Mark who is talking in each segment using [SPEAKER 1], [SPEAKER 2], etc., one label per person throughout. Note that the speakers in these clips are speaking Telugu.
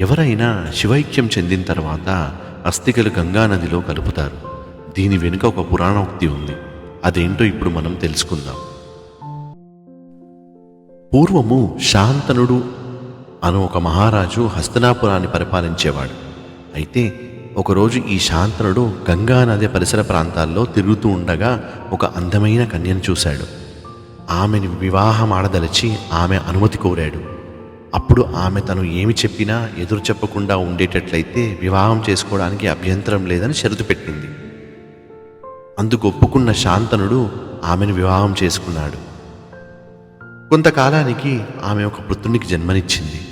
[SPEAKER 1] ఎవరైనా శివైక్యం చెందిన తర్వాత అస్థికలు గంగానదిలో కలుపుతారు. దీని వెనుక ఒక పురాణోక్తి ఉంది. అదేంటో ఇప్పుడు మనం తెలుసుకుందాం. పూర్వము శాంతనుడు అను ఒక మహారాజు హస్తనాపురాన్ని పరిపాలించేవాడు. అయితే ఒకరోజు ఈ శాంతనుడు గంగానది పరిసర ప్రాంతాల్లో తిరుగుతూ ఉండగా ఒక అందమైన కన్యను చూశాడు. ఆమెని వివాహం ఆడదలిచి ఆమె అనుమతి కోరాడు. అప్పుడు ఆమె తను ఏమి చెప్పినా ఎదురు చెప్పకుండా ఉండేటట్లయితే వివాహం చేసుకోవడానికి అభ్యంతరం లేదని షరతు పెట్టింది. అందుకు ఒప్పుకున్న శాంతనుడు ఆమెను వివాహం చేసుకున్నాడు. కొంతకాలానికి ఆమె ఒక పుత్రునికి జన్మనిచ్చింది.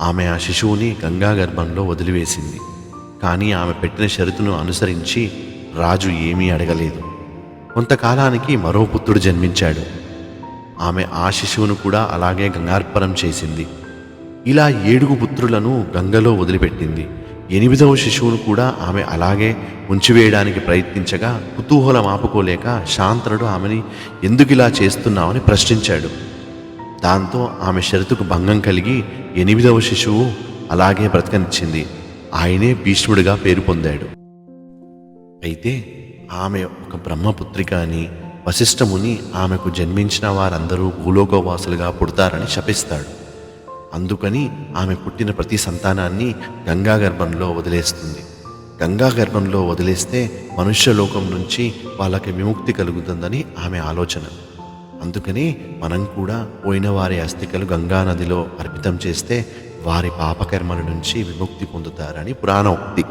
[SPEAKER 1] ఆమె ఆ శిశువుని గంగా గర్భంలో వదిలివేసింది. కానీ ఆమె పెట్టిన షరతును అనుసరించి రాజు ఏమీ అడగలేదు. కొంతకాలానికి మరో పుత్రుడు జన్మించాడు. ఆమె ఆ శిశువును కూడా అలాగే గంగార్పణం చేసింది. ఇలా ఏడుగు పుత్రులను గంగలో వదిలిపెట్టింది. ఎనిమిదవ శిశువును కూడా ఆమె అలాగే ఉంచివేయడానికి ప్రయత్నించగా కుతూహలం ఆపుకోలేక శాంతనుడు ఆమెని ఎందుకు ఇలా చేస్తున్నావని ప్రశ్నించాడు. దాంతో ఆమె షరతుకు భంగం కలిగి ఎనిమిదవ శిశువు అలాగే బ్రతకనిచ్చింది. ఆయనే భీష్ముడిగా పేరు పొందాడు. అయితే ఆమె ఒక బ్రహ్మపుత్రిక అని వశిష్ఠముని ఆమెకు జన్మించిన వారందరూ భూలోకవాసులుగా పుడతారని శపిస్తాడు. అందుకని ఆమె పుట్టిన ప్రతి సంతానాన్ని గంగా గర్భంలో వదిలేస్తుంది. గంగా గర్భంలో వదిలేస్తే మనుష్యలోకం నుంచి వాళ్ళకి విముక్తి కలుగుతుందని ఆమె ఆలోచన. అందుకని మనం కూడా పోయిన వారి అస్థికలు గంగా నదిలో అర్పితం చేస్తే వారి పాపకర్మల నుంచి విముక్తి పొందుతారని పురాణోక్తి.